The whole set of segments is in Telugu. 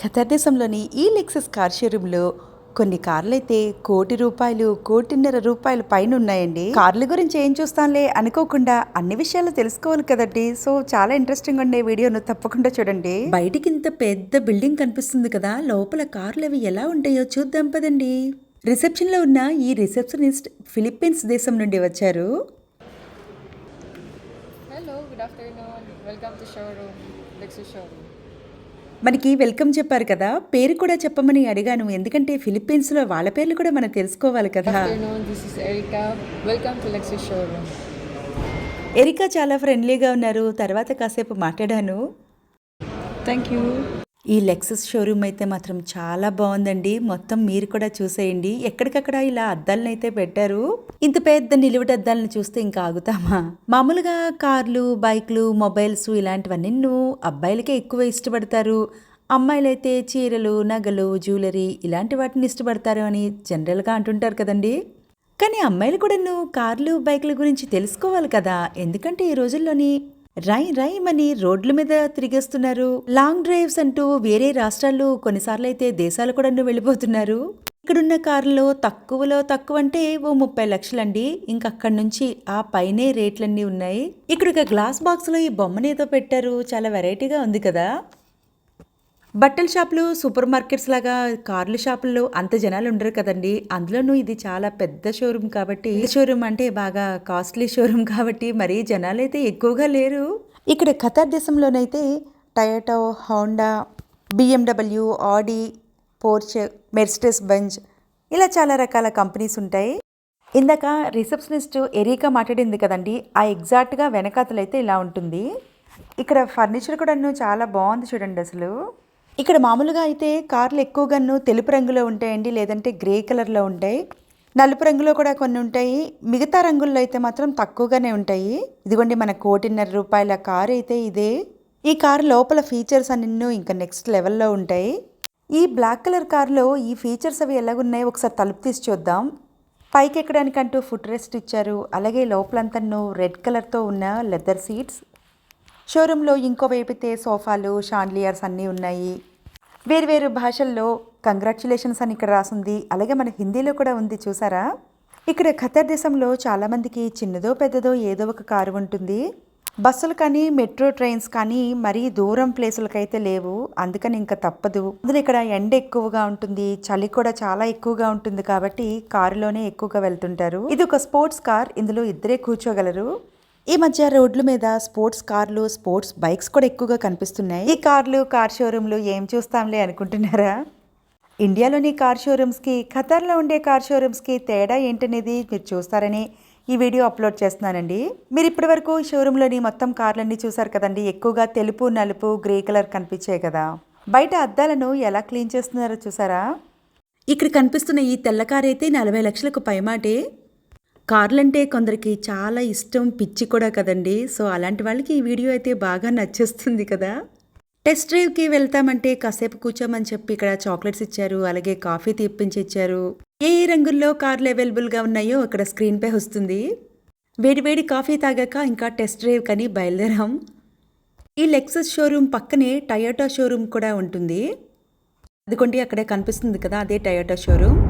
ఖతర్ దేశంలోని ఈ లెక్సస్ కార్ షోరూంలో కొన్ని కార్లు అయితే కోటి రూపాయలు కోటిన్నర రూపాయలు పైన ఉన్నాయండి కార్ల గురించి ఏం చూస్తాంలే అనుకోకుండా అన్ని విషయాలు తెలుసుకోవాలి కదండి. సో చాలా ఇంట్రెస్టింగ్ ఉండే వీడియోను తప్పకుండా చూడండి. బయటికి ఇంత పెద్ద బిల్డింగ్ కనిపిస్తుంది కదా లోపల కార్లు అవి ఎలా ఉంటాయో చూద్దాం పదండి. రిసెప్షన్లో ఉన్న ఈ రిసెప్షనిస్ట్ ఫిలిప్పీన్స్ దేశం నుండి వచ్చారు. Good afternoon. Welcome to showroom, Lexus showroom. మనకి వెల్కమ్ చెప్పారు కదా. పేరు కూడా చెప్పమని అడిగాను. ఎందుకంటే ఫిలిప్పీన్స్లో వాళ్ళ పేర్లు కూడా మనం తెలుసుకోవాలి కదా. ఎరికా చాలా ఫ్రెండ్లీగా ఉన్నారు. తర్వాత కాసేపు మాట్లాడాను. Thank you. ఈ లెక్సస్ షోరూమ్ అయితే మాత్రం చాలా బాగుందండి. మొత్తం మీరు కూడా చూసేయండి. ఎక్కడికక్కడ ఇలా అద్దాలను అయితే పెట్టారు. ఇంత పెద్ద నిలువుట అద్దాలను చూస్తే ఇంకా ఆగుతామా? మామూలుగా కార్లు బైక్లు మొబైల్స్ ఇలాంటివన్నీ అబ్బాయిలకే ఎక్కువ ఇష్టపడతారు. అమ్మాయిలైతే చీరలు నగలు జ్యువెలరీ ఇలాంటి వాటిని ఇష్టపడతారు అని జనరల్గా అంటుంటారు కదండి. కానీ అమ్మాయిలు కూడా నువ్వు కార్లు బైక్ల గురించి తెలుసుకోవాలి కదా. ఎందుకంటే ఈ రోజుల్లోని రై రైమని రోడ్ల మీద తిరిగేస్తున్నారు. లాంగ్ డ్రైవ్స్ అంటూ వేరే రాష్ట్రాలు కొన్నిసార్లు అయితే దేశాలు కూడా వెళ్ళిపోతున్నారు. ఇక్కడున్న కార్లో తక్కువలో తక్కువ అంటే ఓ ముప్పై లక్షలండి. ఇంక అక్కడి నుంచి ఆ పైనే రేట్లన్నీ ఉన్నాయి. ఇక్కడ ఒక గ్లాస్ బాక్స్లో ఈ బొమ్మనేదో పెట్టారు. చాలా వెరైటీగా ఉంది కదా. బట్టల షాపులు సూపర్ మార్కెట్స్ లాగా కార్ల షాపుల్లో అంత జనాలు ఉండరు కదండి. అందులోనూ ఇది చాలా పెద్ద షోరూమ్ కాబట్టి షోరూమ్ అంటే బాగా కాస్ట్లీ షోరూమ్ కాబట్టి మరీ జనాలు అయితే ఎక్కువగా లేరు. ఇక్కడ Qatar దేశంలోనైతే Toyota Honda BMW Audi Porsche Mercedes Benz ఇలా చాలా రకాల కంపెనీస్ ఉంటాయి. ఇందాక రిసెప్షనిస్ట్ ఎరీకా మాట్లాడింది కదండి ఆ ఎగ్జాక్ట్గా వెనకాతలైతే ఇలా ఉంటుంది. ఇక్కడ ఫర్నిచర్ కూడా చాలా బాగుంది చూడండి అసలు. ఇక్కడ మామూలుగా అయితే కార్లు ఎక్కువగాను తెలుపు రంగులో ఉంటాయండి లేదంటే గ్రే కలర్లో ఉంటాయి. నలుపు రంగులో కూడా కొన్ని ఉంటాయి. మిగతా రంగుల్లో అయితే మాత్రం తక్కువగానే ఉంటాయి. ఇదిగోండి మన కోటిన్నర రూపాయల కారు అయితే ఇదే. ఈ కార్ లోపల ఫీచర్స్ అన్ని ఇంకా నెక్స్ట్ లెవెల్లో ఉంటాయి. ఈ బ్లాక్ కలర్ కార్లో ఈ ఫీచర్స్ అవి ఎలాగున్నాయో ఒకసారి తలుపు తీసి చూద్దాం. పైకి ఎక్కడానికంటూ ఫుట్ రెస్ట్ ఇచ్చారు. అలాగే లోపలంతా రెడ్ కలర్తో ఉన్న లెదర్ సీట్స్ షోరూంలో ఇంకో వైపుతే సోఫాలు షాండ్లియర్స్ అన్నీ ఉన్నాయి. వేరువేరు భాషల్లో కంగ్రాచులేషన్స్ అని ఇక్కడ రాసింది. అలాగే మన హిందీలో కూడా ఉంది చూసారా? ఇక్కడ ఖతర్ దేశంలో చాలామందికి చిన్నదో పెద్దదో ఏదో ఒక కారు ఉంటుంది. బస్సులు కానీ మెట్రో ట్రైన్స్ కానీ మరీ దూరం ప్లేసులకైతే లేవు. అందుకని ఇంకా తప్పదు. అందులో ఇక్కడ ఎండ ఎక్కువగా ఉంటుంది చలి కూడా చాలా ఎక్కువగా ఉంటుంది కాబట్టి కారులోనే ఎక్కువగా వెళ్తుంటారు. ఇది ఒక స్పోర్ట్స్ కార్ ఇందులో ఇద్దరే కూర్చోగలరు. ఈ మధ్య రోడ్ల మీద స్పోర్ట్స్ కార్లు స్పోర్ట్స్ బైక్స్ కూడా ఎక్కువగా కనిపిస్తున్నాయి. ఈ కార్లు కార్ షోరూంలు ఏం చూస్తాంలే అనుకుంటున్నారా? ఇండియాలోని కార్ షోరూమ్స్కి ఖతర్లో ఉండే కార్ షోరూమ్స్కి తేడా ఏంటనేది మీరు చూస్తారని ఈ వీడియో అప్లోడ్ చేస్తున్నానండి. మీరు ఇప్పటివరకు షోరూంలోని మొత్తం కార్లన్నీ చూసారు కదండి. ఎక్కువగా తెలుపు నలుపు గ్రే కలర్ కనిపించాయి కదా. బయట అద్దాలను ఎలా క్లీన్ చేస్తున్నారో చూసారా? ఇక్కడ కనిపిస్తున్న ఈ తెల్ల కార్ అయితే నలభై లక్షలకు పైమాటే. కార్లంటే కొందరికి చాలా ఇష్టం పిచ్చి కూడా కదండి. సో అలాంటి వాళ్ళకి ఈ వీడియో అయితే బాగా నచ్చేస్తుంది కదా. టెస్ట్ డ్రైవ్కి వెళ్తామంటే కాసేపు కూర్చోమని చెప్పి ఇక్కడ చాక్లెట్స్ ఇచ్చారు అలాగే కాఫీ తీపించి ఇచ్చారు. ఏ ఏ రంగుల్లో కార్లు అవైలబుల్గా ఉన్నాయో ఇక్కడ స్క్రీన్పై వస్తుంది. వేడివేడి కాఫీ తాగాక ఇంకా టెస్ట్ డ్రైవ్ కని బయలుదేరాం. ఈ లెక్సస్ షోరూమ్ పక్కనే టయోటా షోరూమ్ కూడా ఉంటుంది. అదిగోండి అక్కడే కనిపిస్తుంది కదా అదే టయోటా షోరూమ్.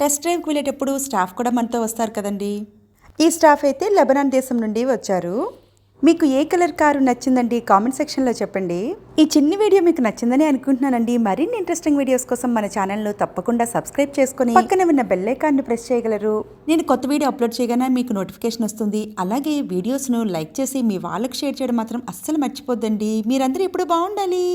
టెస్ట్ డ్రైవ్కి వెళ్ళేటప్పుడు స్టాఫ్ కూడా మనతో వస్తారు కదండి. ఈ స్టాఫ్ అయితే లెబనాన్ దేశం నుండి వచ్చారు. మీకు ఏ కలర్ కారు నచ్చిందండి? కామెంట్ సెక్షన్లో చెప్పండి. ఈ చిన్ని వీడియో మీకు నచ్చిందని అనుకుంటున్నానండి. మరిన్ని ఇంట్రెస్టింగ్ వీడియోస్ కోసం మన ఛానల్ను తప్పకుండా సబ్స్క్రైబ్ చేసుకుని పక్కన ఉన్న బెల్ ఐకాన్ని ప్రెస్ చేయగలరు. నేను కొత్త వీడియో అప్లోడ్ చేయగానే మీకు నోటిఫికేషన్ వస్తుంది. అలాగే వీడియోస్ను లైక్ చేసి మీ వాళ్ళకి షేర్ చేయడం మాత్రం అస్సలు మర్చిపోద్దండి. మీరందరూ ఇప్పుడు బాగుండాలి.